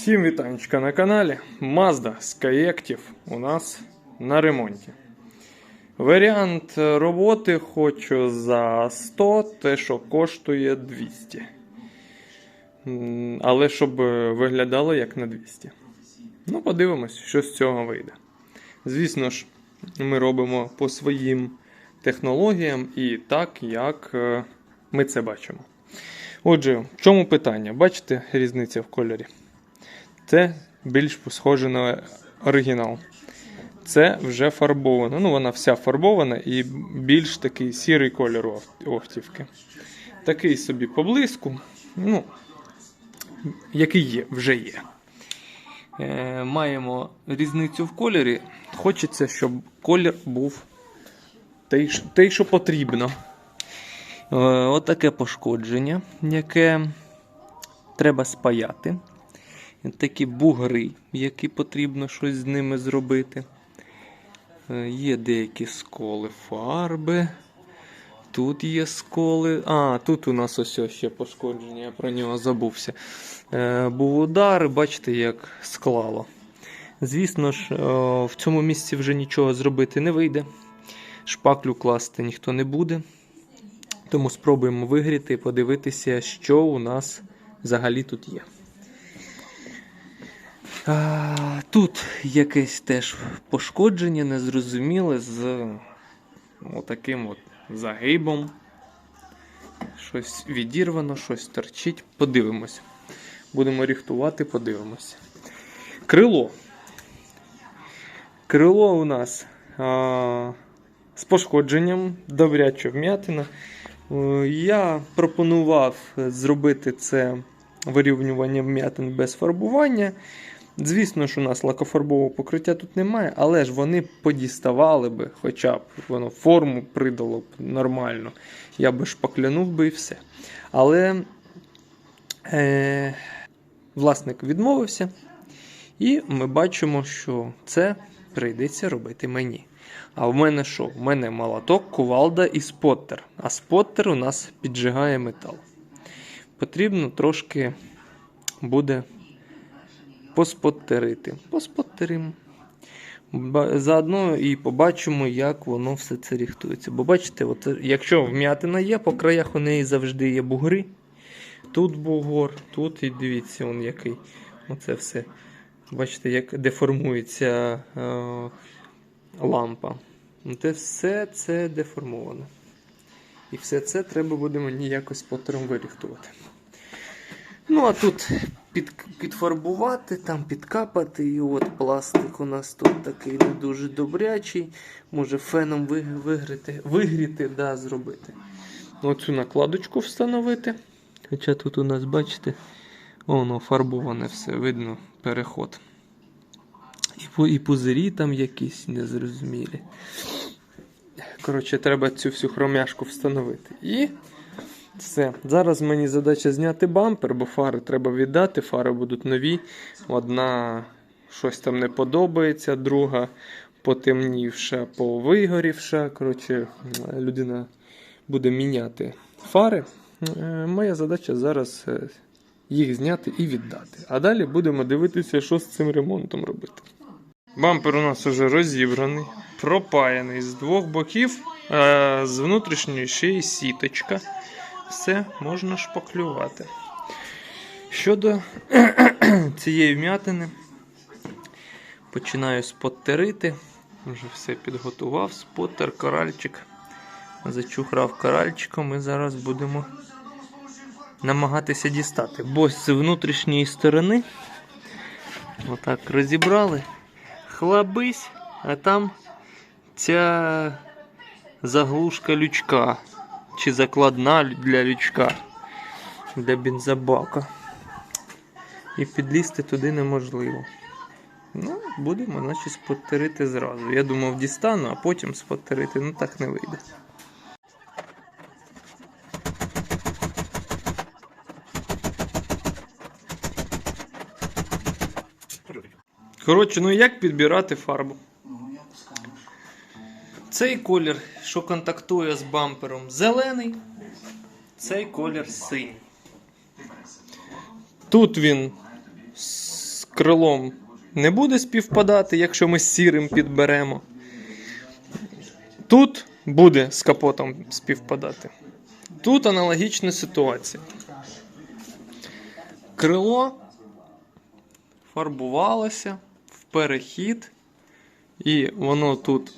Всім вітанечка на каналі. Mazda Skyactiv у нас на ремонті. Варіант роботи хочу за 100, те, що коштує 200. Але щоб виглядало як на 200. Ну, подивимось, що з цього вийде. Звісно ж, ми робимо по своїм технологіям і так, як е, ми це бачимо. Отже, в чому питання? Бачите різниця в кольорі? Це більш схоже на оригінал. Це вже фарбовано. Ну, вона вся фарбована і більш такий сірий кольор автівки. Такий собі поблиску. Ну, який є, вже є. Е, маємо різницю в кольорі. Хочеться, щоб колір був той що потрібно. Е, Отаке пошкодження, яке треба спаяти. Такі бугри, які потрібно щось з ними зробити. Е, Є деякі сколи фарби. Тут є сколи. А, тут у нас ось ще пошкодження, я про нього забувся. Е, був удар, бачите, як склало. Звісно ж, е, в цьому місці вже нічого зробити не вийде. Шпаклю класти ніхто не буде. Тому спробуємо вигріти і подивитися, що у нас взагалі тут є. А, тут якесь теж пошкодження незрозуміле з отаким от загибом. Щось відірвано, щось торчить. Подивимось. Будемо ріхтувати, подивимося. Крило. Крило у нас а, з пошкодженням, добряче вм'ятина. Е, Я пропонував зробити це вирівнювання вм'ятин без фарбування. Звісно ж, у нас лакофарбового покриття тут немає, але ж вони подіставали би, хоча б воно форму придало б нормально. Я би шпаклянув би і все. Але е, власник відмовився, і ми бачимо, що це прийдеться робити мені. А в мене що? В мене молоток, кувалда і споттер. А споттер у нас піджигає метал. Потрібно трошки буде поспоттерити. Поспоттеримо. Ба- Заодно і побачимо, як воно все це ріхтується. Бо бачите, от, якщо вм'ятина є, по краях у неї завжди є бугри. Тут бугор, тут і дивіться, он який. Оце все. Бачите, як деформується е, лампа. Те все це деформовано. І все це треба буде мені якось потім виріхтувати. Ну, а тут під, підфарбувати, там підкапати. І от пластик у нас тут такий не дуже добрячий. Може феном вигріти, вигріти, да, зробити. Оцю накладочку встановити. Хоча тут у нас, бачите, воно фарбоване все, видно переход. І, і пузирі там якісь незрозумілі. Коротше, треба цю всю хромяшку встановити. І все. Зараз мені задача зняти бампер, бо фари треба віддати. Фари будуть нові. Одна щось там не подобається, друга потемнівша, повигорівша. Коротше, людина буде міняти фари. Е, Моя задача зараз е, їх зняти і віддати. А далі будемо дивитися, що з цим ремонтом робити. Бампер у нас вже розібраний, пропаяний з двох боків, е, з внутрішньої ще й сіточка. Все можна шпаклювати. Щодо цієї вм'ятини, починаю споттерити. Вже все підготував. Споттер, коральчик. Зачухрав коральчиком і зараз будемо намагатися дістати. Бо з внутрішньої сторони отак розібрали. Хлабись, а там ця заглушка лючка. Чи закладна для лючка для бензобака. І підлізти туди неможливо. Ну, будемо, значить, споттерити зразу. Я думав, дістану, а потім споттерити. Ну так не вийде. Коротше, ну як підбирати фарбу? Цей колір, що контактує з бампером, зелений, цей колір синій. Тут він з крилом не буде співпадати, якщо ми з сірим підберемо. Тут буде з капотом співпадати. Тут аналогічна ситуація. Крило фарбувалося в перехід, і воно тут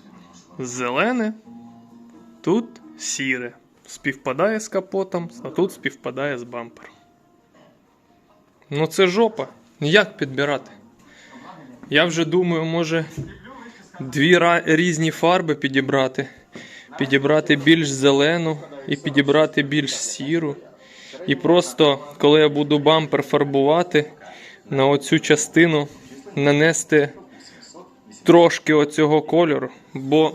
зелене, тут сіре. Співпадає з капотом, а тут співпадає з бампером. Ну це жопа. Як підбирати? Я вже думаю, може дві різні фарби підібрати. Підібрати більш зелену і підібрати більш сіру. І просто, коли я буду бампер фарбувати, на оцю частину нанести трошки оцього кольору. Бо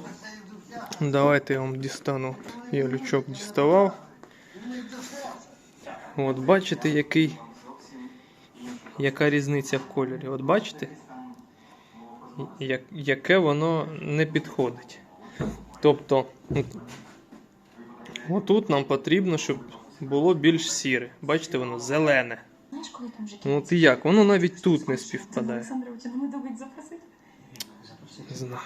давайте я вам дістану. Я лючок діставав. От бачите, який, яка різниця в кольорі. От бачите? як, яке воно не підходить. Тобто, отут нам потрібно, щоб було більш сіре. Бачите, воно зелене. Знаєш, коли там вже Ну от і як? Воно навіть тут не співпадає. Олександровича не думають запросити? Не знаю.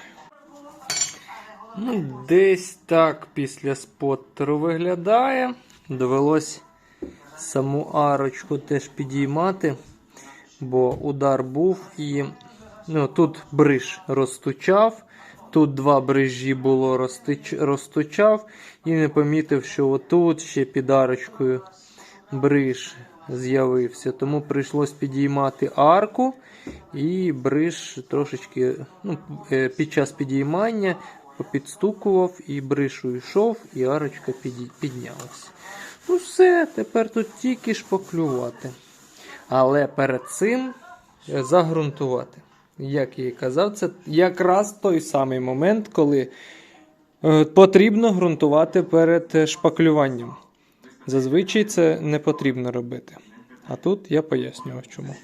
Ну, десь так після споттеру виглядає. Довелось саму арочку теж підіймати, бо удар був і ну, тут бриж розтучав, тут два брижі було розтич... розтучав і не помітив, що отут ще під арочкою бриж з'явився. Тому прийшлось підіймати арку, і бриж трошечки ну, е, під час підіймання підстукував, і бриж уйшов, і арочка піднялася. Ну все, тепер тут тільки шпаклювати. Але перед цим е, загрунтувати. Як я і казав, це якраз той самий момент, коли е, потрібно ґрунтувати перед шпаклюванням. Зазвичай це не потрібно робити. А тут я пояснював чому.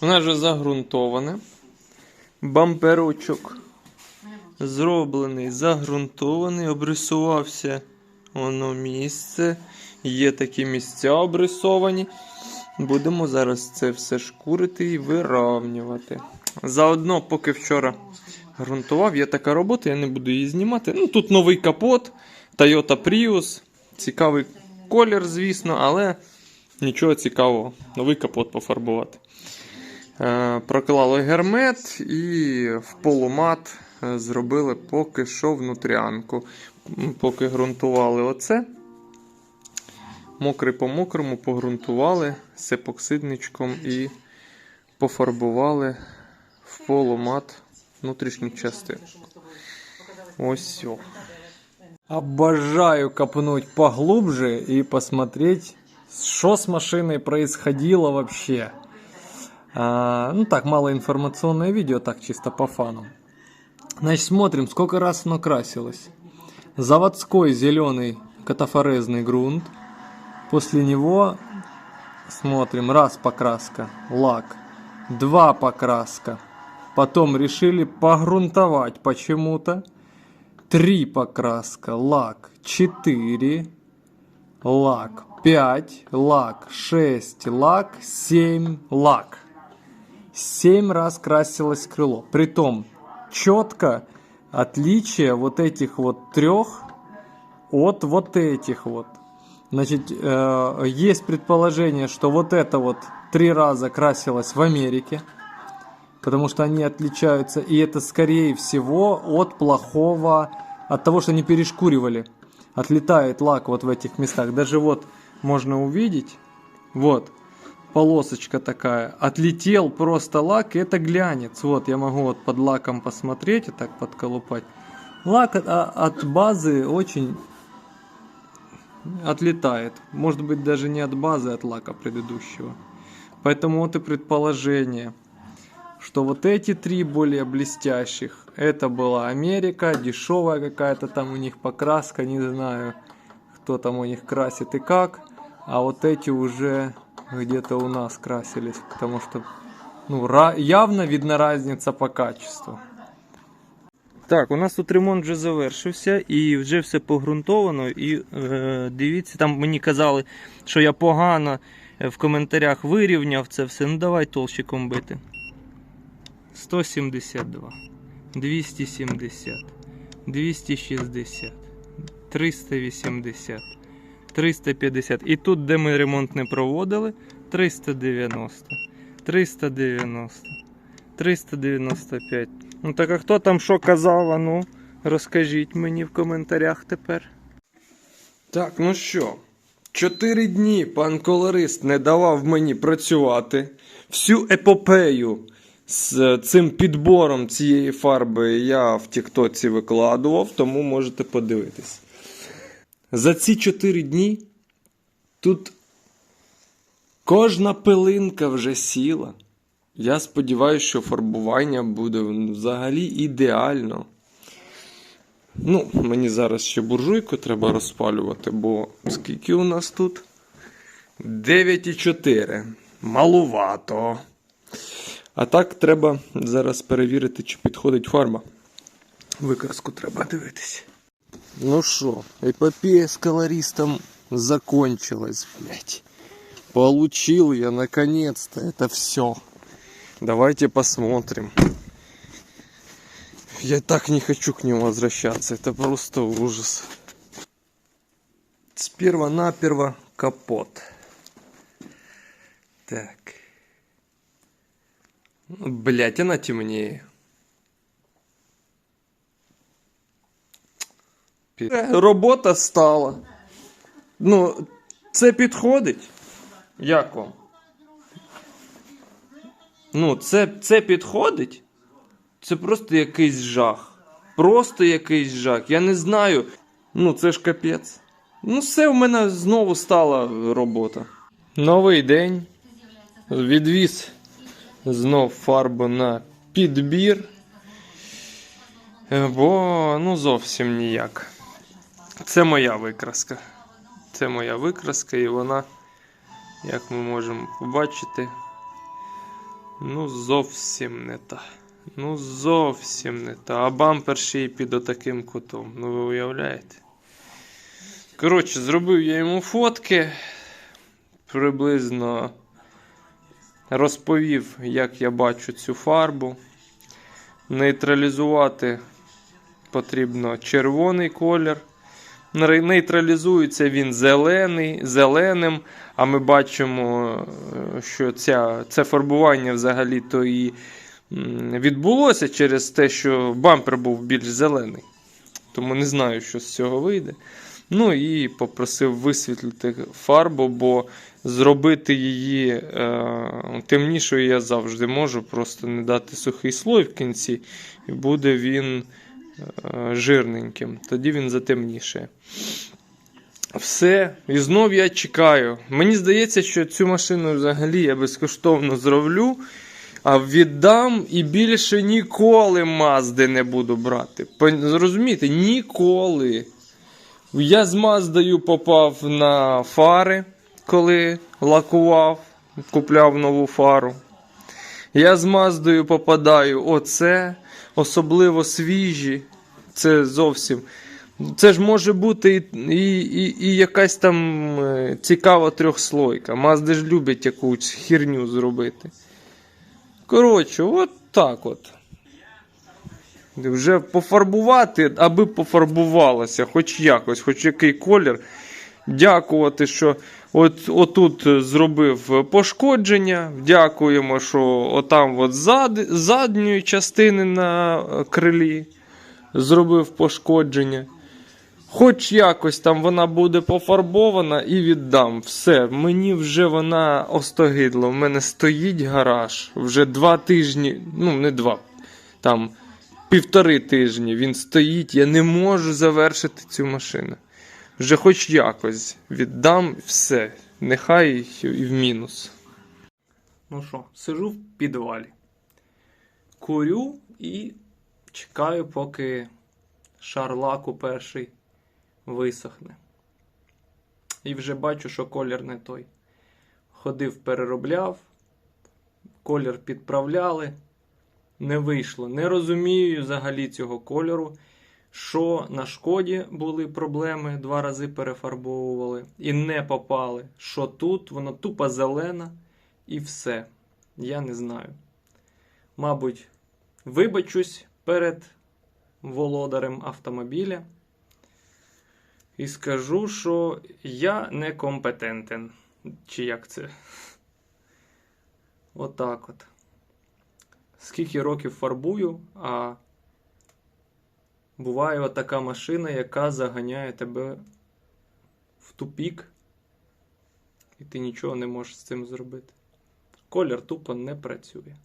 Вона вже загрунтоване. Бамперочок зроблений, загрунтований, обрисувався воно місце. Є такі місця обрисовані. Будемо зараз це все шкурити і виравнювати. Заодно, поки вчора ґрунтував, є така робота, я не буду її знімати. Ну, тут новий капот, Toyota Prius. Цікавий колір, звісно, але нічого цікавого. Новий капот пофарбувати. Е, проклали гермет і в полумат е, зробили поки що внутрянку. Поки ґрунтували оце. Мокрий по мокрому погрунтували з епоксидничком і пофарбували в полумат внутрішню частину. Ось все. Обожаю копнуть поглубже и посмотреть, что с машиной происходило вообще. А, ну так, малоинформационное видео, так чисто по фану. Значит, смотрим, сколько раз оно красилось. Заводской зеленый катафорезный грунт. После него смотрим, раз покраска, лак, два покраска. Потом решили погрунтовать почему-то. Три покраска, лак, 4, лак, 5, лак, 6, лак, 7, лак. 7 раз красилось крыло. Притом четко отличие вот этих вот трех от вот этих вот. Значит, э, есть предположение, что вот это вот три раза красилось в Америке, потому что они отличаются, и это скорее всего от плохого, от того, что они перешкуривали. Отлетает лак вот в этих местах. Даже вот можно увидеть, вот, полосочка такая. Отлетел просто лак, и это глянец. Вот, я могу вот под лаком посмотреть и так подколупать. Лак от, а- от базы очень отлетает. Может быть, даже не от базы, а от лака предыдущего. Поэтому вот и предположение, что вот эти три более блестящих, это была Америка, дешевая какая-то там у них покраска, не знаю, кто там у них красит и как. А вот эти уже где-то у нас красились, потому что ну, ра- явно видна разница по качеству. Так, у нас тут ремонт вже завершився і вже все погрунтовано. І е, дивіться, там мені казали, що я погано е, в коментарях вирівняв це все. Ну давай толщиком бити. 172, 270, 260, 380, 350. І тут, де ми ремонт не проводили, 390, 390, 395. Ну так а хто там що казав? Ну, розкажіть мені в коментарях тепер. Так, ну що, чотири дні пан колорист не давав мені працювати. Всю епопею з цим підбором цієї фарби я в Тіктоці викладував, тому можете подивитись. За ці чотири дні тут кожна пилинка вже сіла. Я сподіваюся, що фарбування буде взагалі ідеально. Ну, мені зараз ще буржуйку треба розпалювати, бо скільки у нас тут? 9,4. Малувато. А так треба зараз перевірити, чи підходить фарба. Викраску треба дивитися. Ну що, епопея з колористом закончилась, блядь. Получил я наконец-то это все. Давайте посмотрим. Я так не хочу к нему возвращаться. Это просто ужас. Сперва-наперво капот. Так. Блять, она темнее. Робота стала. Ну, це підходить. Як вам? Ну, це, це підходить? Це просто якийсь жах. Просто якийсь жах. Я не знаю. Ну, це ж капець. Ну, все в мене знову стала робота. Новий день. Відвіз знов фарбу на підбір. Бо ну зовсім ніяк. Це моя викраска. Це моя викраска, і вона, як ми можемо побачити, ну зовсім не та. Ну зовсім не та. А бампер ще й під отаким кутом. Ну ви уявляєте? Коротше, зробив я йому фотки. Приблизно розповів, як я бачу цю фарбу. Нейтралізувати потрібно червоний колір. Нейтралізується він зелений, зеленим, а ми бачимо, е, що ця, це фарбування взагалі то і відбулося через те, що бампер був більш зелений. Тому не знаю, що з цього вийде. Ну і попросив висвітлити фарбу, бо зробити її е, темнішою я завжди можу, просто не дати сухий слой в кінці, і буде він е, жирненьким. Тоді він затемнішає. Все, і знов я чекаю. Мені здається, що цю машину взагалі я безкоштовно зроблю, а віддам і більше ніколи Мазди не буду брати. Зрозумієте, ніколи. Я з Маздою попав на фари, коли лакував, купляв нову фару. Я з Маздою попадаю оце, особливо свіжі. Це зовсім. Це ж може бути і, і, і, і якась там е, цікава трьохслойка. Мазди ж люблять якусь херню зробити. Коротше, от так от. Вже пофарбувати, аби пофарбувалося, хоч якось, хоч який колір. Дякувати, що от, отут зробив пошкодження. Дякуємо, що отам от зад, задньої частини на крилі зробив пошкодження. Хоч якось там вона буде пофарбована і віддам. Все, мені вже вона остогидла. У мене стоїть гараж. Вже два тижні, ну не два, там півтори тижні він стоїть. Я не можу завершити цю машину. Вже хоч якось віддам все. Нехай і в мінус. Ну що, сижу в підвалі. Курю і чекаю, поки шар лаку перший висохне. І вже бачу, що колір не той. Ходив, переробляв, колір підправляли. Не вийшло. Не розумію взагалі цього кольору. Що на шкоді були проблеми, два рази перефарбовували і не попали. Що тут, воно тупо зелена і все. Я не знаю. Мабуть, вибачусь перед володарем автомобіля і скажу, що я некомпетентен. Чи як це? Отак от. Скільки років фарбую, а буває отака машина, яка заганяє тебе в тупік, і ти нічого не можеш з цим зробити. Колір тупо не працює.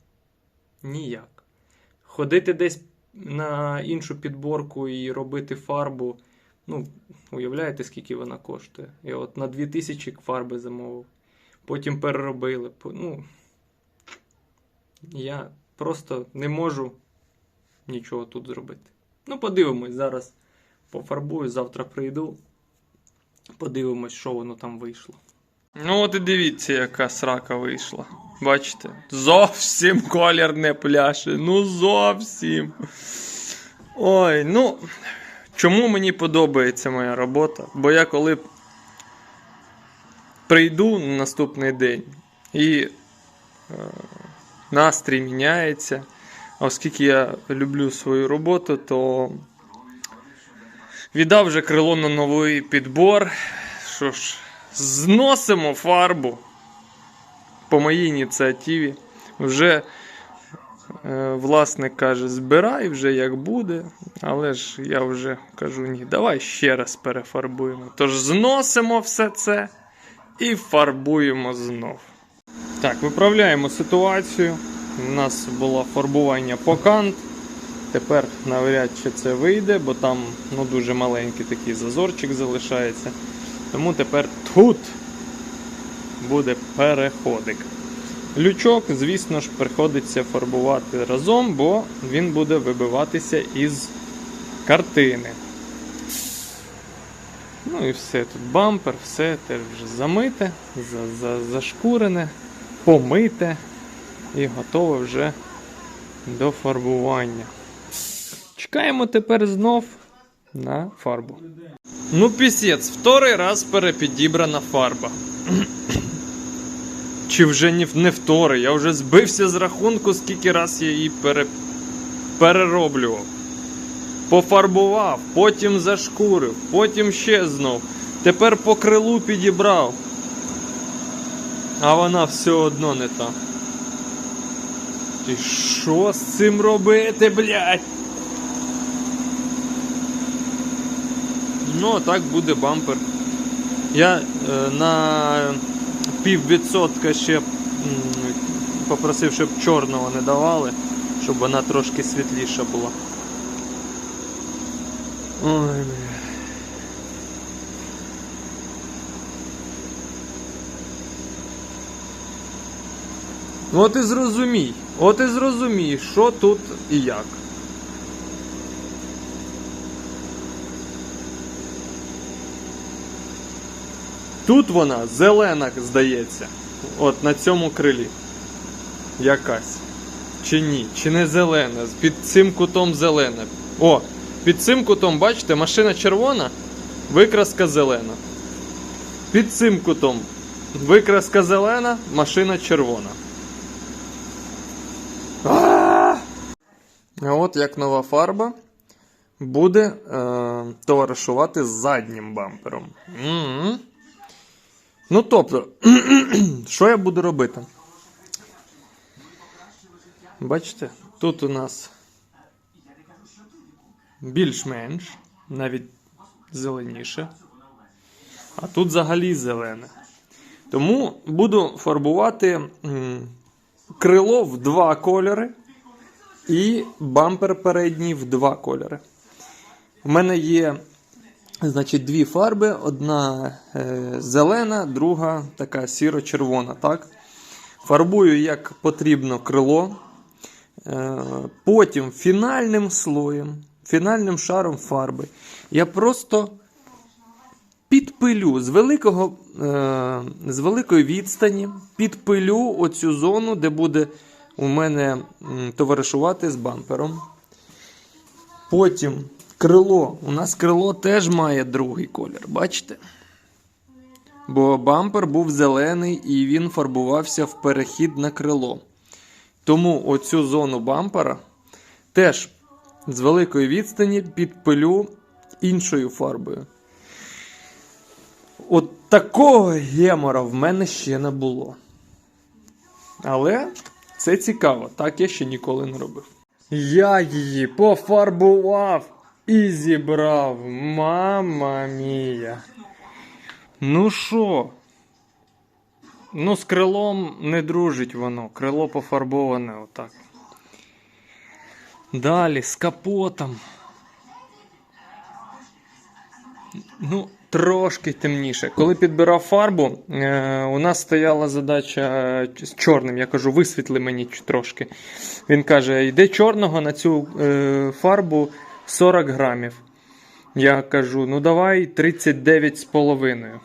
Ніяк. Ходити десь на іншу підборку і робити фарбу. Ну, уявляєте, скільки вона коштує? Я от на 2000 фарби замовив. Потім переробили. Ну, я просто не можу нічого тут зробити. Ну, подивимось, зараз пофарбую, завтра прийду. Подивимось, що воно там вийшло. Ну, от і дивіться, яка срака вийшла. Бачите? Зовсім колір не пляше. Ну зовсім. Ой, ну. Чому мені подобається моя робота? Бо я коли прийду на наступний день і е, настрій міняється. А оскільки я люблю свою роботу, то віддав вже крило на новий підбор. Що ж, зносимо фарбу по моїй ініціативі. Вже е, власник каже, збирай вже як буде. Але ж я вже кажу, ні, давай ще раз перефарбуємо. Тож зносимо все це і фарбуємо знов. Так, виправляємо ситуацію. У нас було фарбування по кант. Тепер навряд чи це вийде, бо там ну, дуже маленький такий зазорчик залишається. Тому тепер тут буде переходик. Лючок, звісно ж, приходиться фарбувати разом, бо він буде вибиватися із картини. Ну і все. Тут бампер, все теж вже замите, за, за, зашкурене, помите і готове вже до фарбування. Чекаємо тепер знов на фарбу. Ну, пісець, вторий раз перепідібрана фарба. Чи вже не, вторий? Я вже збився з рахунку, скільки раз я її пере... перероблював. Пофарбував, потім зашкурив, потім ще знов. Тепер по крилу підібрав. А вона все одно не та. І що з цим робити, блядь? Ну, так буде бампер. Я е, на пів відсотка ще м, попросив, щоб чорного не давали, щоб вона трошки світліша була. Ой, бля. От і зрозумій, от і зрозумій, що тут і як. Тут вона зелена, здається. От на цьому крилі. Якась. Чи ні? Чи не зелена? Під цим кутом зелена. О, під цим кутом, бачите, машина червона, викраска зелена. Під цим кутом викраска зелена, машина червона. От як нова фарба буде е, товаришувати з заднім бампером. М-м. Ну, тобто, що я буду робити? Бачите, тут у нас більш-менш, навіть зеленіше. А тут взагалі зелене. Тому буду фарбувати крило в два кольори і бампер передній в два кольори. У мене є значить, дві фарби: одна е, зелена, друга така сіро-червона. Так? Фарбую як потрібно крило. Е, потім фінальним слоєм, фінальним шаром фарби. Я просто підпилю з, великого, е, з великої відстані, підпилю оцю зону, де буде у мене товаришувати з бампером. Потім крило. У нас крило теж має другий колір, бачите? Бо бампер був зелений і він фарбувався в перехід на крило. Тому оцю зону бампера теж з великої відстані підпилю іншою фарбою. От такого гемора в мене ще не було. Але це цікаво, так я ще ніколи не робив. Я її пофарбував і зібрав. Мама мія. Ну що? Ну, з крилом не дружить воно. Крило пофарбоване отак. Далі з капотом. Ну, трошки темніше. Коли підбирав фарбу, е, у нас стояла задача е, з чорним. Я кажу, висвітли мені трошки. Він каже: йде чорного на цю е, фарбу 40 грамів. Я кажу, ну давай 39,5.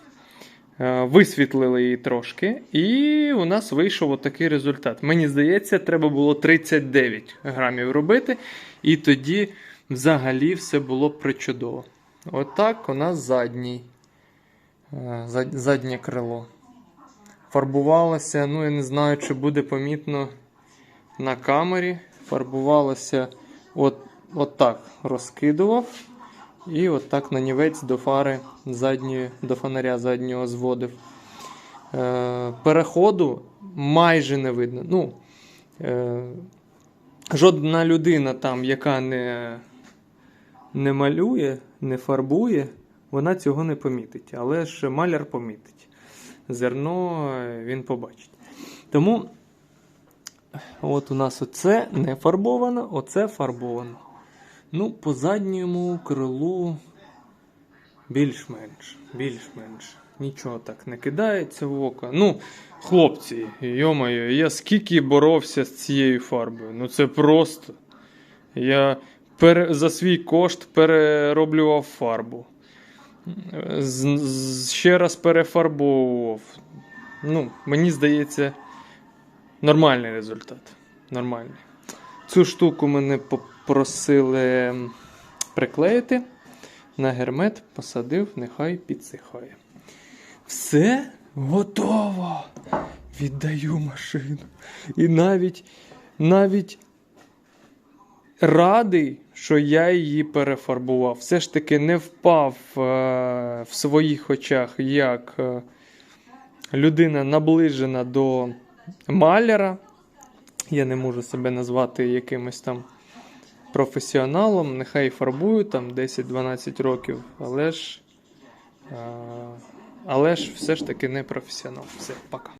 Е, Висвітлили її трошки, і у нас вийшов отакий результат. Мені здається, треба було 39 грамів робити, і тоді взагалі все було причудово. Отак у нас задній, е, заднє крило. Фарбувалося, ну я не знаю, чи буде помітно на камері. Фарбувалося от, от так розкидував. І от так нанівець до фари задньої, до фонаря заднього зводив. Е, переходу майже не видно. Ну, е, жодна людина там, яка не, не малює, не фарбує, вона цього не помітить. Але ж маляр помітить. Зерно е, він побачить. Тому от у нас оце не фарбовано, оце фарбовано. Ну, по задньому крилу більш-менш, більш-менш. Нічого так не кидається в око. Ну, хлопці, йомаю, я скільки боровся з цією фарбою. Ну це просто. Я пере, за свій кошт перероблював фарбу. З, з- ще раз перефарбовував. Ну, мені здається, нормальний результат. Нормальний. Цю штуку мене попросили приклеїти на гермет, посадив, нехай підсихає. Все готово. Віддаю машину. І навіть, навіть радий, що я її перефарбував. Все ж таки не впав е, в своїх очах як е, людина наближена до маляра. Я не можу себе назвати якимось там професіоналом, нехай фарбую там 10-12 років, але ж, е, але ж все ж таки не професіонал. Все, пока.